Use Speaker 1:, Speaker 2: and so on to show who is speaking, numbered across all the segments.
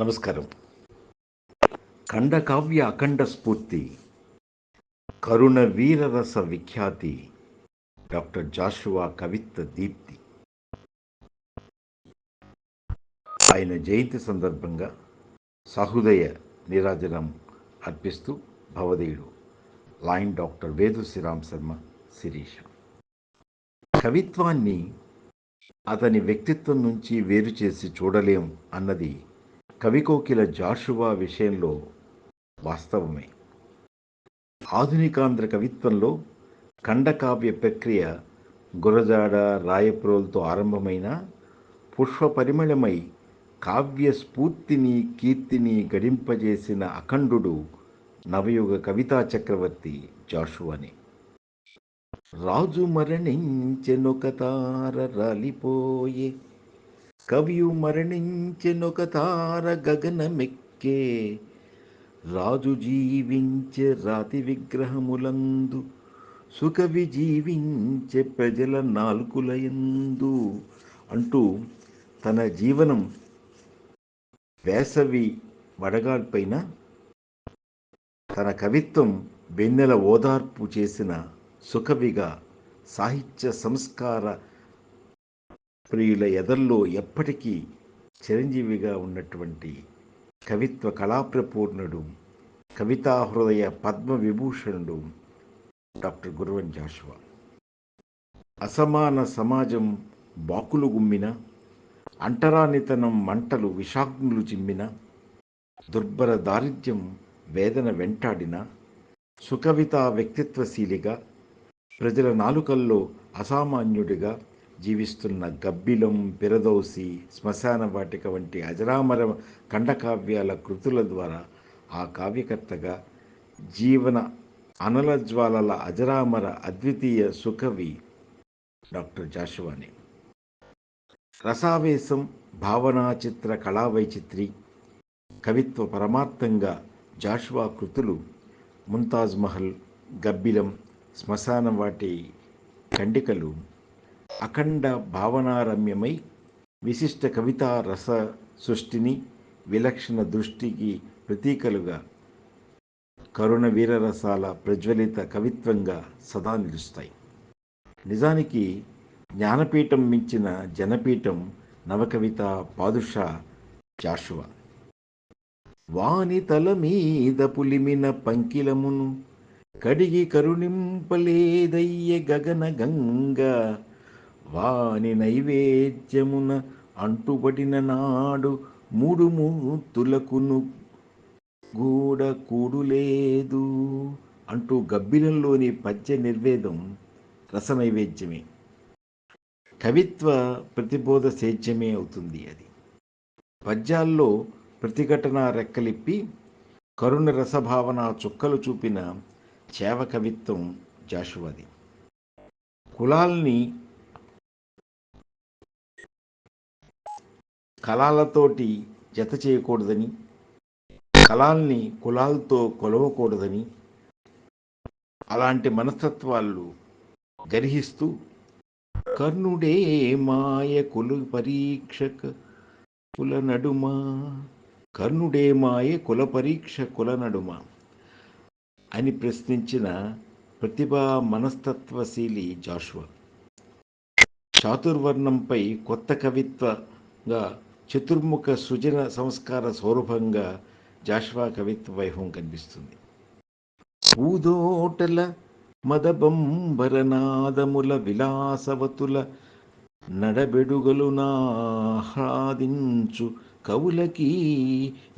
Speaker 1: నమస్కారం. ఖండకావ్య అఖండ స్ఫూర్తి కరుణ వీరరస విఖ్యాతి డాక్టర్ జాషువా కవిత్వ దీప్తి. ఆయన జయంతి సందర్భంగా సహృదయ నిరాజనం అర్పిస్తూ భవదేయుడు లైన్ డాక్టర్ వేదు శ్రీరామ్ శర్మ శిరీష. కవిత్వాన్ని అతని వ్యక్తిత్వం నుంచి వేరు చేసి చూడలేం అన్నది కవికోకిల జాషువా విషయంలో వాస్తవమే. ఆధునికాంధ్ర కవిత్వంలో ఖండకావ్య ప్రక్రియ గురజాడ రాయప్రోల్తో ఆరంభమైన పుష్ప పరిమళమై కావ్య స్ఫూర్తిని కీర్తిని గడింపజేసిన అఖండుడు నవయుగ కవితా చక్రవర్తి జాషువాని. రాజు మరణించెనొక తార రాలిపోయే కవియు మరణించెనొక తార గగనమెక్కే. రాజు జీవించే రాతి విగ్రహములందు సుకవి జీవించే ప్రజల నాలుకులయందు అంటూ తన జీవనం వేసవి వడగాల్పైన తన కవిత్వం వెన్నెల ఓదార్పు చేసిన సుకవిగా సాహిత్య సంస్కార ప్రియుల ఎదల్లో ఎప్పటికీ చిరంజీవిగా ఉన్నటువంటి కవిత్వ కళాప్రపూర్ణుడు కవితా హృదయ పద్మ విభూషణుడు డాక్టర్ గురువన్ జాషువా. అసమాన సమాజం బాకులు గుమ్మిన అంటరానితనం మంటలు విషాగ్నులు చిమ్మిన దుర్భర దారిద్ర్యం వేదన వెంటాడిన సుకవితా వ్యక్తిత్వశీలిగా ప్రజల నాలుకల్లో అసామాన్యుడిగా జీవిస్తున్న గబ్బిలం పిరదౌసి శ్మశాన వాటిక వంటి అజరామర ఖండకావ్యాల కృతుల ద్వారా ఆ కావ్యకర్తగా జీవన అనల జ్వాలల అజరామర అద్వితీయ సుకవి డాక్టర్ జాషువాని రసావేశం భావనా చిత్ర కళావైచిత్రి కవిత్వ పరమార్థంగా జాషువా కృతులు ముంతాజ్ మహల్ గబ్బిలం శ్మశానం వాటి ఖండికలు అఖండ భావనారమ్యమై విశిష్ట కవితా రస సృష్టిని విలక్షణ దృష్టికి ప్రతీకలుగా కరుణ వీరరసాల ప్రజ్వలిత కవిత్వంగా సదా నిలుస్తాయి. నిజానికి జ్ఞానపీఠం మించిన జనపీఠం నవకవిత పాదుష జాషువ. వాని తల మీద పులిమిన పంకిలమును కడిగి కరుణింపలేదయ్య గగన గంగా వాని నైవేద్యమున అంటుబడిన నాడు మూడు మూతులకును గూడ కూడులేదు. అంటూ గబ్బిలంలోని పద్య నిర్వేదం రస నైవేద్యమే కవిత్వ ప్రతిబోధ సేద్యమే అవుతుంది అది. పద్యాల్లో ప్రతిఘటన రెక్కలిప్పి కరుణ రసభావన చుక్కలు చూపిన చేవ కవిత్వం జాషువది. కులాల్ని కళాలతోటి జత చేయకూడదని కళాల్ని కులాలతో కొలవకూడదని అలాంటి మనస్తత్వాలు గర్హిస్తూ కర్ణుడే మాయ కులు పరీక్షక కుల నడుమ కర్ణుడే మాయ కుల పరీక్ష కుల నడుమ అని ప్రశ్నించిన ప్రతిభా మనస్తత్వశీలి జాషువా. చాతుర్వర్ణంపై కొత్త కవిత్వగా చతుర్ముఖ సృజన సంస్కార స్వరూపంగా జాష్వా కవిత్వ వైభవం కనిపిస్తుంది. ఊదోటల మదబంబరనాదముల విలాసవతుల నడబెడుగలు నాహ్లాదించు కవులకి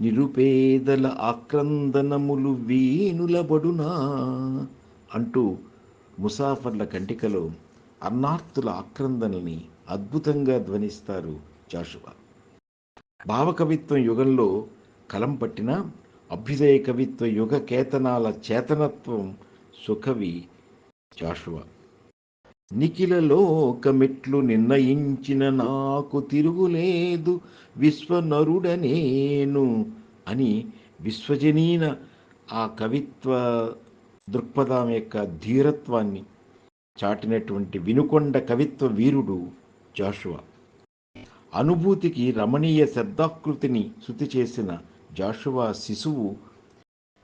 Speaker 1: నిరుపేదల ఆక్రందనములు వీణులబడునా అంటూ ముసాఫర్ల కంటికలో అన్నార్తుల ఆక్రందనల్ని అద్భుతంగా ధ్వనిస్తారు జాషువా. భావకవిత్వం యుగంలో కలం పట్టిన అభ్యుదయ కవిత్వ యుగ కేతనాల చేతనత్వం సుఖవి జాషువ. నిఖిల లోకమెట్లు నిర్ణయించిన నాకు తిరుగులేదు విశ్వనరుడనేను అని విశ్వజనీన ఆ కవిత్వ దృక్పథం యొక్క ధీరత్వాన్ని చాటినటువంటి వినుకొండ కవిత్వ వీరుడు జాషువా. అనుభూతికి రమణీయ శబ్దాకృతిని శృతి చేసిన జాషువా శిశువు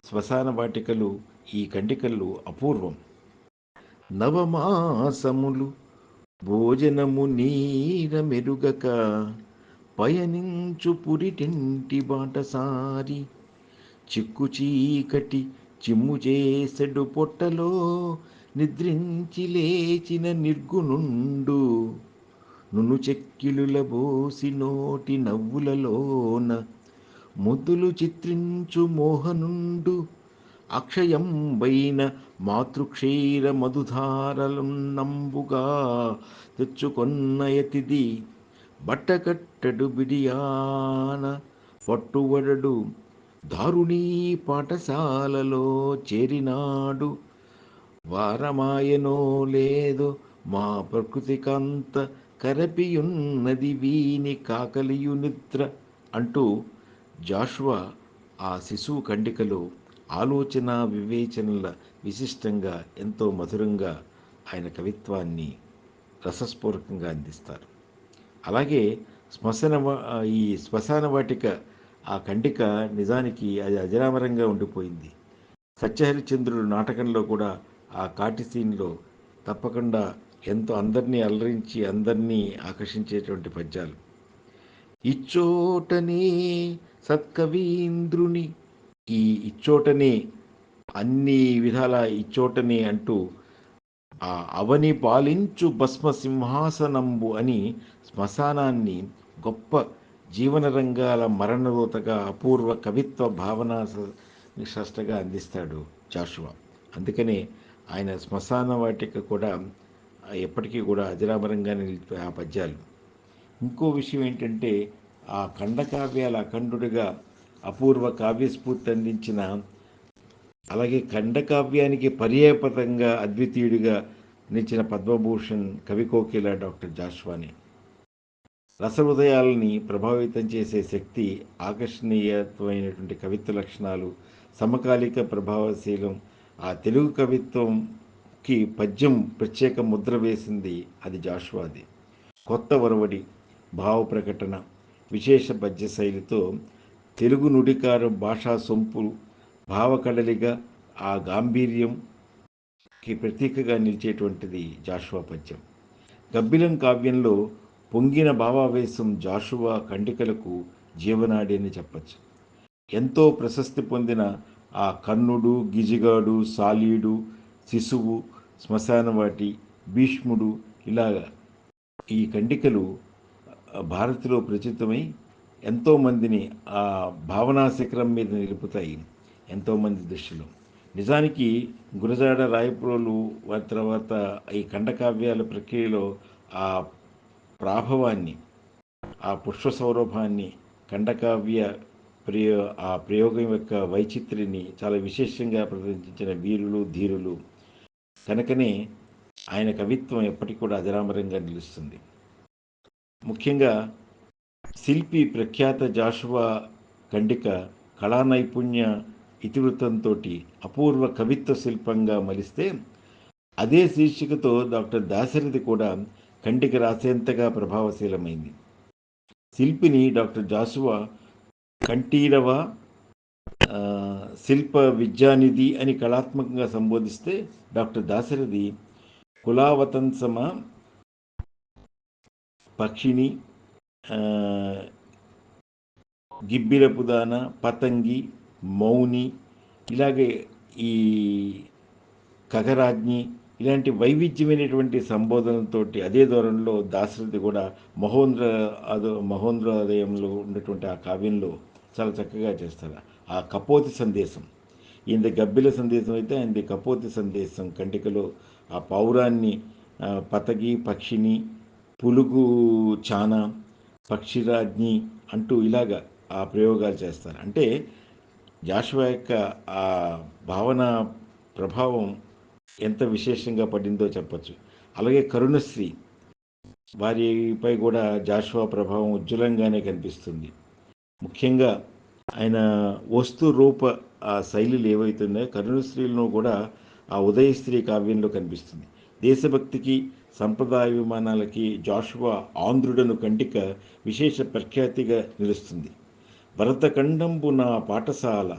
Speaker 1: శ్మశాన వాటికలు ఈ కండికలు అపూర్వం. నవమాసములు భోజనము నీర మెరుగక పయనించు పురిటింటి బాటసారి. చిక్కు చీకటి చిమ్ము చేసెడు పొట్టలో నిద్రించి లేచిన నిర్గుణుండు. నును చెక్కిలుల బోసి నోటి నవ్వులలోన ముద్దులు చిత్రించు మోహనుండు. అక్షయంబైన మాతృక్షీర మధుధారలున్నంబుగా తెచ్చుకొన్నయతిది బట్టకట్టడు బిడియాన. పట్టువడడు దారుణీ పాఠశాలలో చేరినాడు. వారమాయనో లేదో మా ప్రకృతికంత కరపియున్నది వీని కాకలియు నిద్ర అంటూ జాషువా ఆ శిశువు కండికలో ఆలోచన వివేచనల విశిష్టంగా ఎంతో మధురంగా ఆయన కవిత్వాన్ని రసస్పూర్వకంగా అందిస్తారు. అలాగే శ్మశాన ఈ శ్మశాన వాటిక ఆ కండిక నిజానికి అది అజరామరంగా ఉండిపోయింది. సత్యహరిచంద్రుడు నాటకంలో కూడా ఆ కాటి సీన్లో తప్పకుండా ఎంతో అందరినీ అలరించి అందరినీ ఆకర్షించేటువంటి పద్యాలు. ఇచ్చోటనే సత్కవీంద్రుని ఈ ఇచ్చోటనే అన్ని విధాల ఇచ్చోటనే అంటూ ఆ అవని పాలించు భస్మ సింహాసనంబు అని శ్మశానాన్ని గొప్ప జీవన రంగాల మరణరోతగా అపూర్వ కవిత్వ భావన సష్టగా అందిస్తాడు జాషువా. అందుకనే ఆయన శ్మశాన వాటిక కూడా ఎప్పటికీ కూడా అజరామరంగా నిలిచిపోయి ఆ పద్యాలు. ఇంకో విషయం ఏంటంటే ఆ ఖండకావ్యాల అఖండుడిగా అపూర్వ కావ్యస్ఫూర్తి అందించిన అలాగే ఖండకావ్యానికి పర్యాయపదంగా అద్వితీయుడిగా నిలిచిన పద్మభూషణ్ కవికోకిల డాక్టర్ జాష్వాని రసహృదయాలని ప్రభావితం చేసే శక్తి ఆకర్షణీయత్వమైనటువంటి కవిత్వ లక్షణాలు సమకాలిక ప్రభావశీలం ఆ తెలుగు కవిత్వం కి పద్యం ప్రత్యేక ముద్ర వేసింది అది జాషువాది. కొత్త వరవడి భావ ప్రకటన విశేష పద్య శైలితో తెలుగు నుడికారం భాషా సొంపు భావకడలిగా ఆ గాంభీర్యంకి ప్రతీకగా నిలిచేటువంటిది జాషువా పద్యం. గబ్బిలం కావ్యంలో పొంగిన భావావేశం జాషువా కండికలకు జీవనాడి అని చెప్పచ్చు. ఎంతో ప్రశస్తి పొందిన ఆ కర్ణుడు గిజిగాడు సాలీడు శిశువు శ్మశానవాటి భీష్ముడు ఇలాగ. ఈ ఖండికలు భారత్లో ప్రచురితమై ఎంతోమందిని ఆ భావనా శిఖరం మీద నిలుపుతాయి ఎంతోమంది దృష్టిలో. నిజానికి గురజాడ రాయపురోలు వారి తర్వాత ఈ ఖండకావ్యాల ప్రక్రియలో ఆ ప్రాభవాన్ని ఆ పుష్ప సౌరభాన్ని ఖండకావ్య ప్రయో ఆ ప్రయోగం యొక్క వైచిత్రిని చాలా విశేషంగా ప్రదర్శించిన వీరులు ధీరులు కనుకనే ఆయన కవిత్వం ఎప్పటికీ కూడా అజరామరంగా నిలుస్తుంది. ముఖ్యంగా శిల్పి ప్రఖ్యాత జాషువా ఖండిక కళా నైపుణ్య ఇతివృత్తంతో అపూర్వ కవిత్వ శిల్పంగా మలిస్తే అదే శీర్షికతో డాక్టర్ దాశరథి కూడా ఖండిక రాసేంతగా ప్రభావశీలమైంది. శిల్పిని డాక్టర్ జాషువా కంటీరవ శిల్ప విద్యానిధి అని కళాత్మకంగా సంబోధిస్తే డాక్టర్ దాశరథి కులావతంసమ పక్షిని ఆ, గిబ్బిరపుదాన పతంగి మౌని ఇలాగే ఈ ఖగరాజ్ఞి ఇలాంటి వైవిధ్యమైనటువంటి సంబోధనలతోటి అదే ధోరణిలో దాశరథి కూడా మహోంద్ర అదో మహోంద్రోదయంలో ఉన్నటువంటి ఆ కావ్యంలో చాలా చక్కగా చేస్తారు? ఆ కపోతి సందేశం. ఈయన గబ్బిల సందేశం అయితే ఆయనది కపోతి సందేశం కంటికలో ఆ పౌరాన్ని పతగి పక్షిని పులుగు చాన పక్షిరాజ్ఞి అంటూ ఇలాగ ఆ ప్రయోగాలు చేస్తారు. అంటే జాషువా యొక్క ఆ భావన ప్రభావం ఎంత విశేషంగా పడిందో చెప్పచ్చు. అలాగే కరుణశ్రీ వారిపై కూడా జాషువా ప్రభావం ఉజ్వలంగానే కనిపిస్తుంది. ముఖ్యంగా ఆయన వస్తు రూప ఆ శైలిలు ఏవైతున్నాయో స్త్రీలను కూడా ఆ ఉదయశ్రీ కావ్యంలో కనిపిస్తుంది. దేశభక్తికి సంప్రదాయ విమానాలకి జాషువా ఆంధ్రుడను కంటిక విశేష ప్రఖ్యాతిగా నిలుస్తుంది. భరతఖండంబు నా పాఠశాల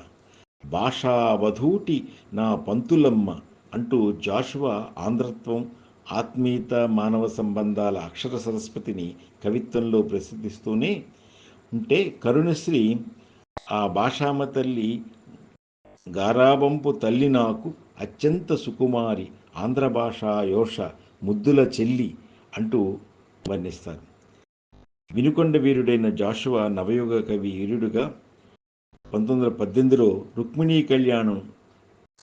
Speaker 1: భాషావధూటి నా పంతులమ్మ అంటూ జాషువా ఆంధ్రత్వం ఆత్మీయత మానవ సంబంధాల అక్షర సరస్వతిని కవిత్వంలో ప్రసిద్ధిస్తూనే ఉంటే కరుణశ్రీ ఆ భాషామ తల్లి గారాబంపు తల్లి నాకు అత్యంత సుకుమారి ఆంధ్ర భాష యోష ముద్దుల చెల్లి అంటూ వర్ణిస్తారు వినుకొండ వీరుడైన జాషువా నవయుగ కవి వీరుడుగా పంతొమ్మిది వందల పద్దెనిమిదిలో రుక్మిణీ కళ్యాణం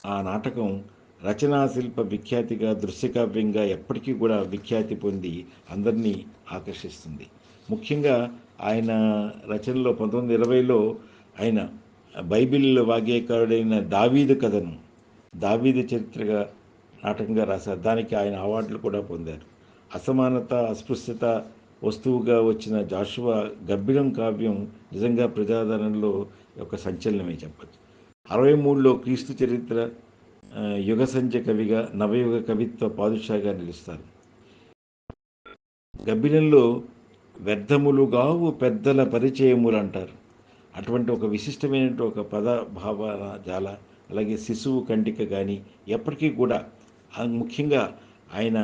Speaker 1: ఆ నాటకం రచనా శిల్ప విఖ్యాతిగా దృశ్యకావ్యంగా ఎప్పటికీ కూడా విఖ్యాతి పొంది అందరినీ ఆకర్షిస్తుంది. ముఖ్యంగా ఆయన రచనలో పంతొమ్మిది ఇరవైలో ఆయన బైబిల్ వాగ్యకారుడైన దావీదు కథను దావీదు చరిత్రగా నాటకంగా రాశారు. దానికి ఆయన అవార్డులు కూడా పొందారు. అసమానత అస్పృశ్యత వస్తువుగా వచ్చిన జాషువా గబ్బిలం కావ్యం నిజంగా ప్రజాదరణలో ఒక సంచలనమే చెప్పచ్చు. అరవై మూడులో క్రీస్తు చరిత్ర యుగ సంధ్య కవిగా నవయుగ కవిత్వ పాదుషాగా నిలుస్తారు. గబ్బిలంలో వ్యర్థములుగావు పెద్దల పరిచయములు అంటారు అటువంటి ఒక విశిష్టమైన ఒక పద భావన జాల అలాగే శిశువు కంటిక కానీ ఎప్పటికీ కూడా ముఖ్యంగా ఆయన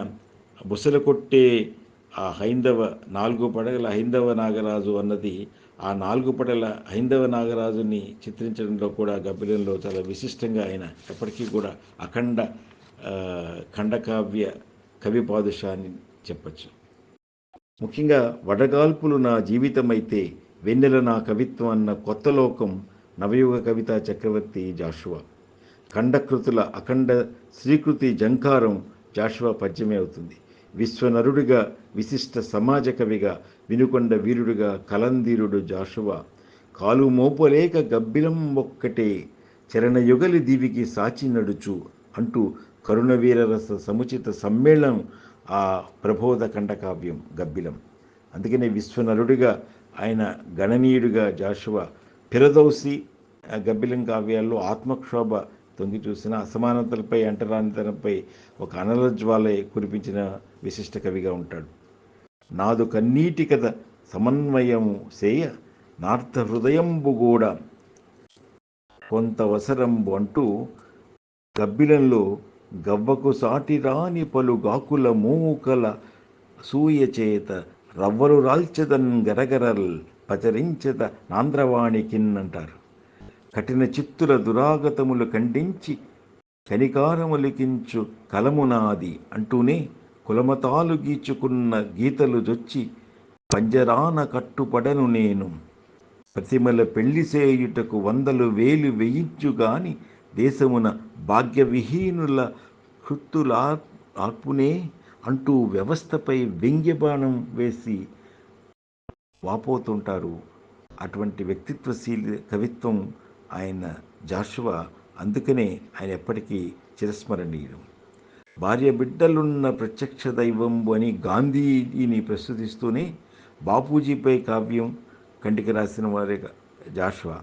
Speaker 1: బుసల కొట్టే ఆ హైందవ నాలుగు పడగల హైందవ నాగరాజు అన్నది ఆ నాలుగు పడల హైందవ నాగరాజుని చిత్రించడంలో కూడా గబ్బిలంలో చాలా విశిష్టంగా ఆయన ఎప్పటికీ కూడా అఖండ ఖండకావ్య కవి పాదుషా అని చెప్పచ్చు. ముఖ్యంగా వడగాల్పులు నా జీవితమైతే వెన్నెల నా కవిత్వం అన్న కొత్త లోకం నవయుగ కవితా చక్రవర్తి జాషువా. ఖండకృతుల అఖండ శ్రీకృతి జంకారం జాషువా పద్యమే అవుతుంది. విశ్వనరుడిగా విశిష్ట సమాజ కవిగా వినుకొండ వీరుడిగా కలందీరుడు జాషువా. కాలు మోపలేక గబ్బిలం ఒక్కటే చరణయుగలి దీవికి సాచి నడుచు అంటూ కరుణవీరరస సముచిత సమ్మేళనం ఆ ప్రబోధ ఖండకావ్యం గబ్బిలం. అందుకనే విశ్వనరుడిగా ఆయన గణనీయుడిగా జాషువా పిరదౌసి గబ్బిలం కావ్యాల్లో ఆత్మక్షోభ తొంగి చూసిన అసమానతలపై అంటరానితనంపై ఒక అనలజ్వాలై కురిపించిన విశిష్ట కవిగా ఉంటాడు. నాదు కన్నీటి కథ సమన్వయము సేయ నార్థ హృదయంబు కూడా కొంతవసరంబు అంటూ గబ్బిలంలో గవ్వకు సాటి రాని పలు గాకుల మూకల సూయచేత రవ్వలు రాల్చెదన్ గరగరల్ పచరించద నాంద్రవాణికిన్ అంటారు. కఠిన చిత్తుల దురాగతములు ఖండించి కనికారములికించు కలమునాది అంటూనే కులమతాలు గీచుకున్న గీతలు జొచ్చి పంజరాన కట్టుపడను నేను. ప్రతిమల పెళ్ళి చేయుటకు వందలు వేలు వేయించుగాని దేశమున భాగ్యవిహీనుల హృత్తులా ఆర్పునే అంటూ వ్యవస్థపై వ్యంగ్యబాణం వేసి వాపోతుంటారు. అటువంటి వ్యక్తిత్వశీలి కవిత్వం ఆయన జాషువా అందుకనే ఆయన ఎప్పటికీ చిరస్మరణీయుడు. భార్య బిడ్డలున్న ప్రత్యక్ష దైవం అని గాంధీని ప్రస్తుతిస్తూనే బాపూజీపై కావ్యం కంటిక రాసిన వారే జాషువా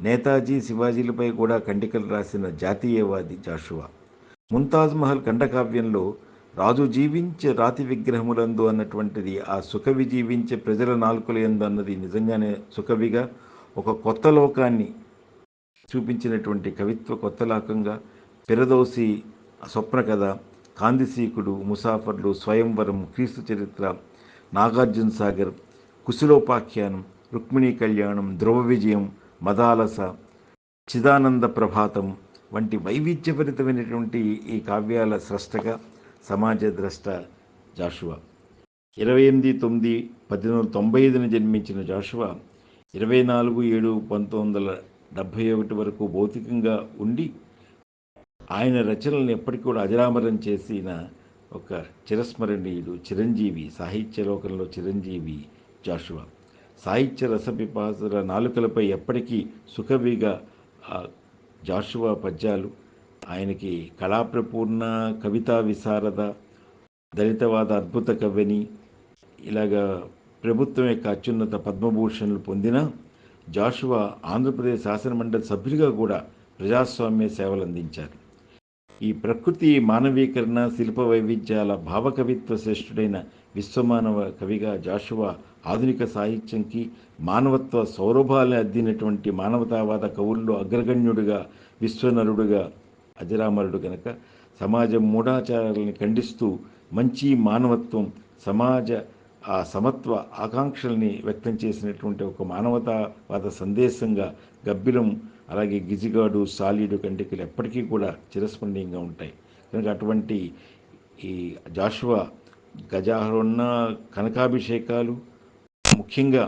Speaker 1: నేతాజీ శివాజీలపై కూడా కంటికలు రాసిన జాతీయవాది జాషువా ముంతాజ్ మహల్ ఖండకావ్యంలో రాజు జీవించే రాతి విగ్రహములందు అన్నటువంటిది ఆ సుఖవి జీవించే ప్రజల నాలుకల ఎందు అన్నది నిజంగానే సుఖవిగా ఒక కొత్త లోకాన్ని చూపించినటువంటి కవిత్వ కొత్త లోకంగా పిరదోసి స్వప్న కథ కాందిసీకుడు ముసాఫర్లు స్వయంవరం క్రీస్తు చరిత్ర నాగార్జున సాగర్ కుశలోపాఖ్యానం రుక్మిణీ కళ్యాణం ధ్రువ విజయం మదాలస చిదానంద ప్రభాతం వంటి వైవిధ్యభరితమైనటువంటి ఈ కావ్యాల స్రష్టగా సమాజ ద్రష్ట జాషువా. ఇరవై ఎనిమిది తొమ్మిది పద్దెనిమిది వందల తొంభై ఐదున జన్మించిన జాషువా ఇరవై నాలుగు ఏడు పంతొమ్మిది వందల డెబ్భై ఒకటి వరకు భౌతికంగా ఉండి ఆయన రచనలను ఎప్పటికీ కూడా అజరామరం చేసిన ఒక చిరస్మరణీయుడు చిరంజీవి సాహిత్య లోకంలో చిరంజీవి జాషువా. సాహిత్య రసపిపాసుల నాలుకలపై ఎప్పటికీ సుఖవిగా జాషువా పద్యాలు ఆయనకి కళాప్రపూర్ణ కవితా విశారద దళితవాద అద్భుత కవిని ఇలాగా ప్రభుత్వం యొక్క అత్యున్నత పద్మభూషణ్లు పొందిన జాషువా ఆంధ్రప్రదేశ్ శాసనమండలి సభ్యులుగా కూడా ప్రజాస్వామ్య సేవలు అందించారు. ఈ ప్రకృతి మానవీకరణ శిల్ప వైవిధ్యాల భావకవిత్వ శ్రేష్ఠుడైన విశ్వమానవ కవిగా జాషువా ఆధునిక సాహిత్యంకి మానవత్వ సౌరభాలు అద్దినటువంటి మానవతావాద కవుల్లో అగ్రగణ్యుడిగా విశ్వనరుడుగా అజరామరుడు గనక సమాజం మూఢాచారాలని ఖండిస్తూ మంచి మానవత్వం సమాజ ఆ సమత్వ ఆకాంక్షల్ని వ్యక్తం చేసినటువంటి ఒక మానవతావాద సందేశంగా గబ్బిలం అలాగే గిజిగాడు సాలీడు కంటికలు ఎప్పటికీ కూడా చిరస్మరణీయంగా ఉంటాయి. కనుక అటువంటి ఈ జాషువా గజాహరున్న కనకాభిషేకాలు ముఖ్యంగా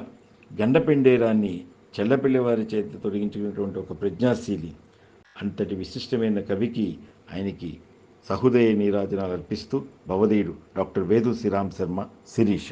Speaker 1: గండపెండేరాన్ని చెల్లపిల్లివారి చేత తొలగించుకున్నటువంటి ఒక ప్రజ్ఞాశీలి అంతటి విశిష్టమైన కవికి ఆయనకి సహృదయ నీరాజనాలు అర్పిస్తూ భవదేయుడు డాక్టర్ వేదు శ్రీరామ్ శర్మ శిరీష.